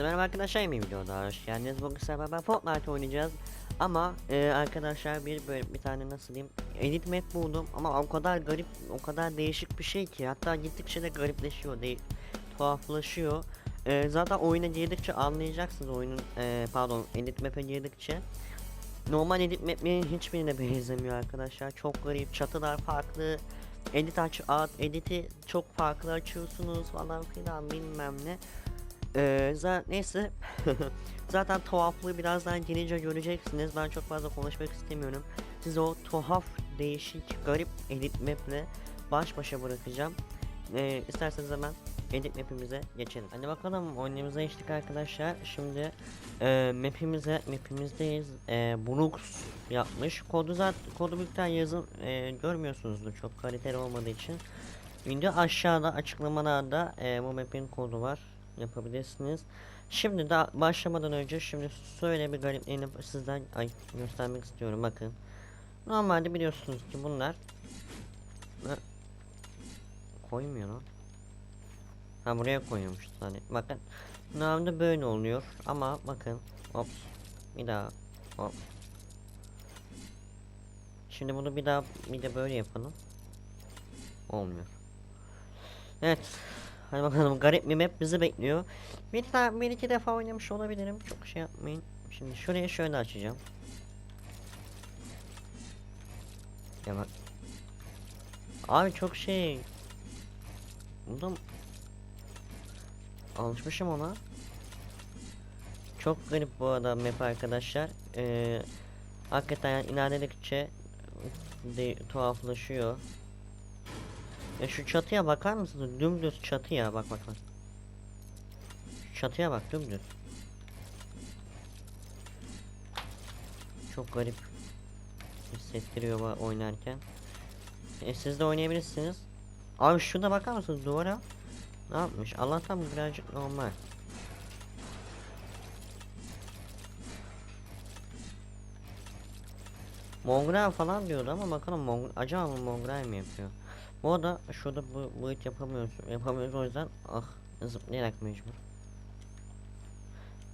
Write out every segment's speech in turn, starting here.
Herkese merhaba arkadaşlar yeni videoda hoş geldiniz. Bugün sizlerle beraber Fortnite oynayacağız. Ama e, arkadaşlar bir böyle bir tane nasıl diyeyim edit map buldum ama o kadar garip o kadar değişik bir şey ki hatta gittikçe de garipleşiyor değil tuhaflaşıyor. E, zaten oyuna girdikçe anlayacaksınız oyunun e, pardon edit map'e girdikçe. Normal edit map'lerin hiçbirine benzemiyor arkadaşlar. Çok garip çatılar farklı. Edit aç, editi çok farklı açıyorsunuz falan filan bilmem ne. Ee, neyse zaten tuhaflığı birazdan gelince göreceksiniz. Ben çok fazla konuşmak istemiyorum. Sizi o tuhaf, değişik, garip edit maple baş başa bırakacağım. Ee, isterseniz hemen edit mapimize geçelim. Hadi bakalım oyunumuza geçtik arkadaşlar. Şimdi e, mapimize mapimizdeyiz. E, Brooks yapmış. Kodu zaten kodu miktar yazın e, görmüyorsunuzdur çok kaliteli olmadığı için. Video aşağıda açıklamalarda e, bu map'in kodu var yapabilirsiniz. Şimdi daha başlamadan önce şimdi şöyle bir garipliğini sizden ay, göstermek istiyorum bakın. Normalde biliyorsunuz ki bunlar koymuyor lan. Ha buraya koyuyormuş hani bakın. Normalde böyle oluyor ama bakın hop bir daha hop. Şimdi bunu bir daha bir de böyle yapalım. Olmuyor. Evet. Hadi bakalım garip bir map bizi bekliyor. Bir, daha, bir iki defa oynamış olabilirim. Çok şey yapmayın. Şimdi şuraya şöyle açacağım. Ya bak. Abi çok şey. Bunda alışmışım ona. Çok garip bu arada map arkadaşlar. Ee, hakikaten yani ilerledikçe de tuhaflaşıyor. Ya şu çatıya bakar mısınız? Dümdüz çatı ya bak bak bak. Şu çatıya bak dümdüz. Çok garip hissettiriyor oynarken. E, siz de oynayabilirsiniz. Abi şurada bakar mısınız duvara? Ne yapmış? Allah'tan birazcık normal. Mongrel falan diyordu ama bakalım Mong acaba Mongrel mi yapıyor? Bu arada şurada bu boyut yapamıyoruz. Yapamıyoruz o yüzden ah zıplayarak mecbur.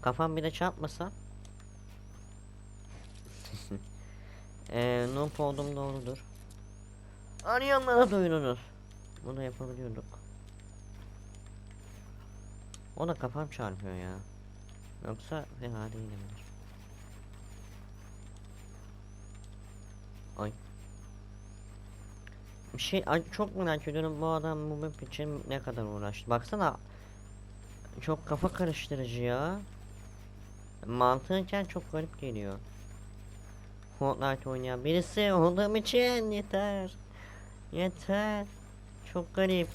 Kafam bir de çarpmasa. Eee noob oldum doğrudur. Arayanlara duyurunuz. Bunu yapabiliyorduk. O da kafam çarpıyor ya. Yoksa fena değilimdir. Ay. Şey çok merak ediyorum bu adam bu map için ne kadar uğraştı. Baksana. Çok kafa karıştırıcı ya. Mantıken çok garip geliyor. Fortnite oynayan birisi olduğum için yeter. Yeter. Çok garip.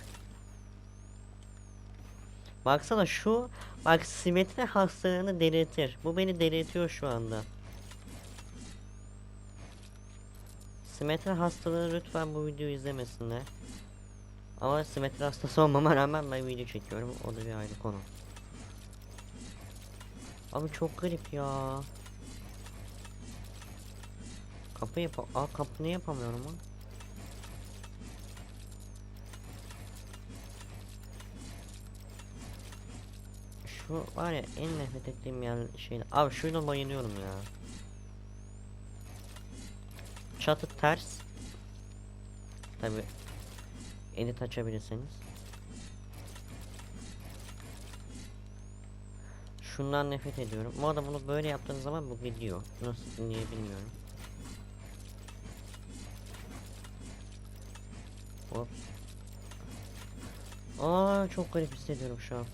Baksana şu bak simetri hastalığını delirtir. Bu beni delirtiyor şu anda. Simetri hastaları lütfen bu videoyu izlemesinler. Ama simetri hastası olmama rağmen ben video çekiyorum. O da bir ayrı konu. Abi çok garip ya. Kapı yap Aa kapını yapamıyorum lan. Şu var ya en nefret ettiğim yer şey. Abi şurada bayılıyorum ya. Çatı ters. Tabi edit açabilirseniz. Şundan nefret ediyorum. Bu arada bunu böyle yaptığınız zaman bu gidiyor. Nasıl niye bilmiyorum. Hop. Aa çok garip hissediyorum şu an.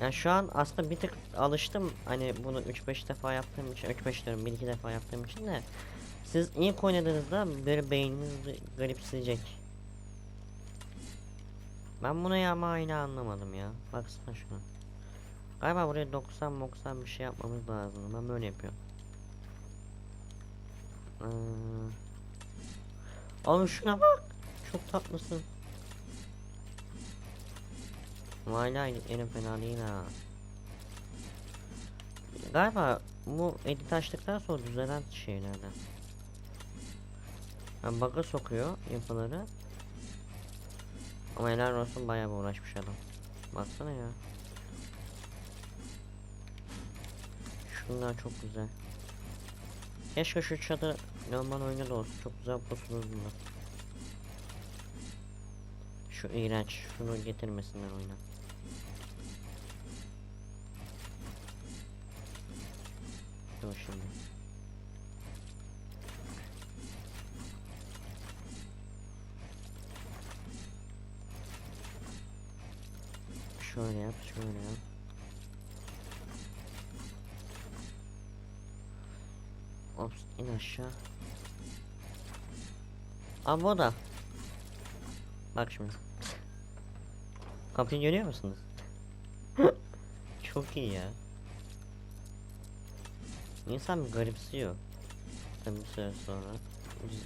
Yani şu an aslında bir tık alıştım hani bunu 3-5 defa yaptığım için 3-5 diyorum 1-2 defa yaptığım için de siz ilk oynadığınızda böyle beyniniz garipseyecek. Ben bunu ya ama aynı anlamadım ya. Baksana şuna. Galiba buraya 90 90 bir şey yapmamız lazım. Ben böyle yapıyorum. Ee... Abi şuna bak. Çok tatlısın. Ama hala en fena değil ha. Galiba bu edit açtıktan sonra düzelen şeylerden. Yani bug'a sokuyor yapıları. Ama helal olsun bayağı bir uğraşmış adam. Baksana ya. Şunlar çok güzel. Keşke şu çadır Alman oyunu da olsun. Çok güzel posunuz bunlar. Şu iğrenç. Şunu getirmesinler oyuna. Dur şimdi. Şöyle yap, şöyle yap. Ops, in aşağı. Abi o da. Bak şimdi. Kapıyı görüyor musunuz? Çok iyi ya. İnsan garipsiyor. Tabii bir süre sonra.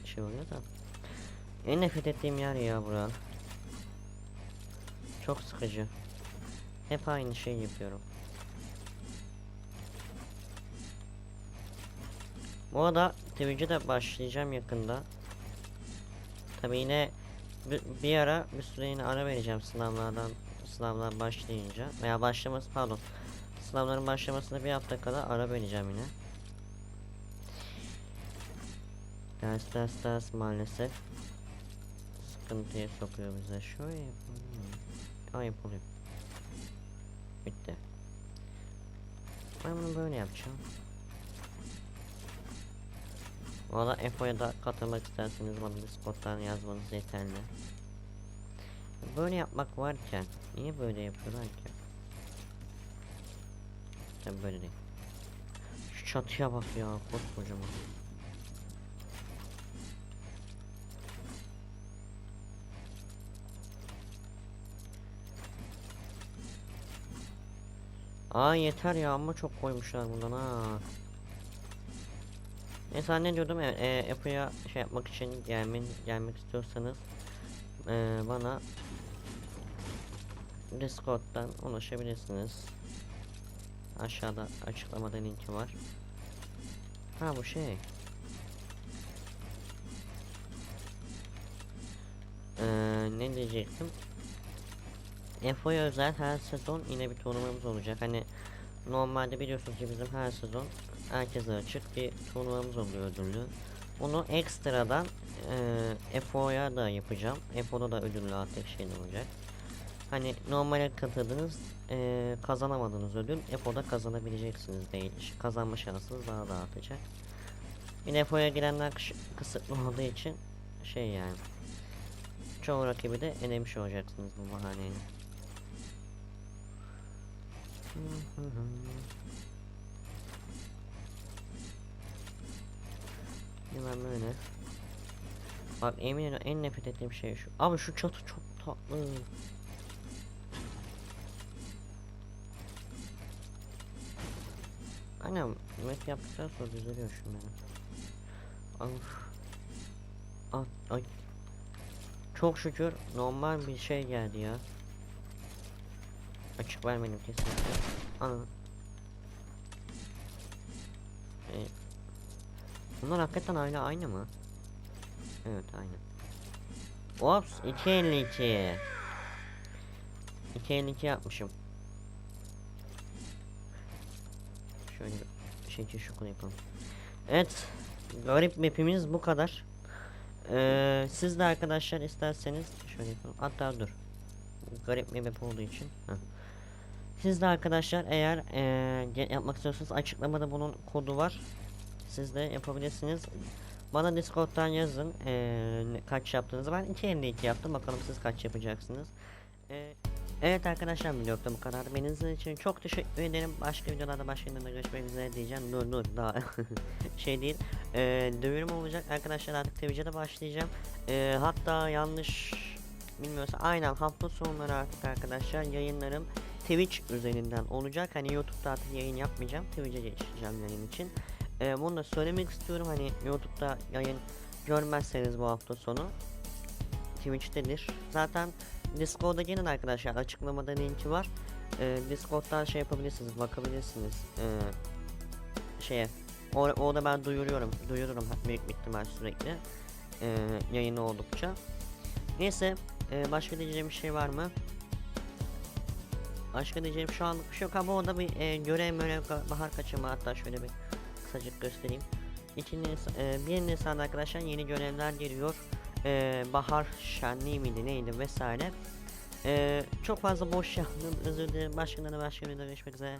Bir şey oluyor da. En nefret ettiğim yer ya bura. Çok sıkıcı. Hep aynı şey yapıyorum. Bu arada Twitch'e de başlayacağım yakında. Tabi yine bir, bir ara bir süre yine ara vereceğim sınavlardan sınavlar başlayınca veya başlaması pardon sınavların başlamasına bir hafta kadar ara vereceğim yine. Ders ders ders maalesef sıkıntıya sokuyor bize. Şöyle yapalım. Aa yapılıyor. Bitti. Ben bunu böyle yapacağım. Valla FO'ya da katılmak isterseniz bana Discord'dan yazmanız yeterli. Böyle yapmak varken niye böyle yapıyorlar ki? Tabi böyle değil. Şu çatıya bak ya koskocaman. Aa yeter ya ama çok koymuşlar bundan ha. Neyse ne diyordum evet, e, Apple'a şey yapmak için gelmen, gelmek istiyorsanız e, bana Discord'dan ulaşabilirsiniz. Aşağıda açıklamada linki var. Ha bu şey. Ee, ne diyecektim? FO'ya özel her sezon yine bir turnuvamız olacak. Hani normalde biliyorsunuz ki bizim her sezon herkese açık bir turnuvamız oluyor ödüllü. Bunu ekstradan e, FO'ya da yapacağım. FO'da da ödüllü artık şeyler olacak. Hani normale katıldınız e, kazanamadığınız ödül FO'da kazanabileceksiniz değil. Kazanma şansınız daha da artacak. Yine FO'ya girenler kıs- kısıtlı olduğu için şey yani. Çoğu rakibi de elemiş olacaksınız bu bahaneyle. Hemen böyle. Bak emin ederim en nefret ettiğim şey şu. Abi şu çatı çok tatlı. Annem map yaptıktan sonra düzeliyor şunları. Of. Ay, ay. Çok şükür normal bir şey geldi ya. Açık vermedim kesinlikle. Ana. Ee, bunlar hakikaten aynı aynı mı? Evet aynı. Ops 252. 252 yapmışım. Şöyle şekil şukunu yapalım. Evet. Garip mapimiz bu kadar. Ee, siz de arkadaşlar isterseniz şöyle yapalım. Hatta dur. Garip bir map olduğu için. Heh. Siz de arkadaşlar eğer eee, yapmak istiyorsanız açıklamada bunun kodu var. Siz de yapabilirsiniz. Bana Discord'dan yazın ne- kaç yaptığınızı. Ben 252 yaptım. Bakalım siz kaç yapacaksınız. Eee, evet arkadaşlar videomda bu kadar. Benim için çok teşekkür ederim. Başka videolarda başka videoda görüşmek üzere diyeceğim. Dur dur daha şey değil. Eee dövürüm olacak arkadaşlar artık Twitch'e başlayacağım. Eee, hatta yanlış bilmiyorsa aynen hafta sonları artık arkadaşlar yayınlarım Twitch üzerinden olacak. Hani YouTube'da artık yayın yapmayacağım. Twitch'e geçeceğim yayın için. Ee, bunu da söylemek istiyorum. Hani YouTube'da yayın görmezseniz bu hafta sonu Twitch'tedir. Zaten Discord'a gelin arkadaşlar. Açıklamada linki var. Ee, Discord'dan şey yapabilirsiniz, bakabilirsiniz. Ee, şeye. Or orada ben duyuruyorum. Duyururum büyük ihtimal sürekli. Ee, yayını oldukça. Neyse. e, başka diyeceğim bir şey var mı? Başka diyeceğim şu anlık bir şey yok ama orada bir e, görev ka- bahar kaçırma hatta şöyle bir kısacık göstereyim. 2 Nisan, e, 1 Nisan'da arkadaşlar yeni görevler geliyor. E, bahar şenliği miydi neydi vesaire. E, çok fazla boş yaptım özür dilerim. Başkalarına başka videoda görüşmek üzere.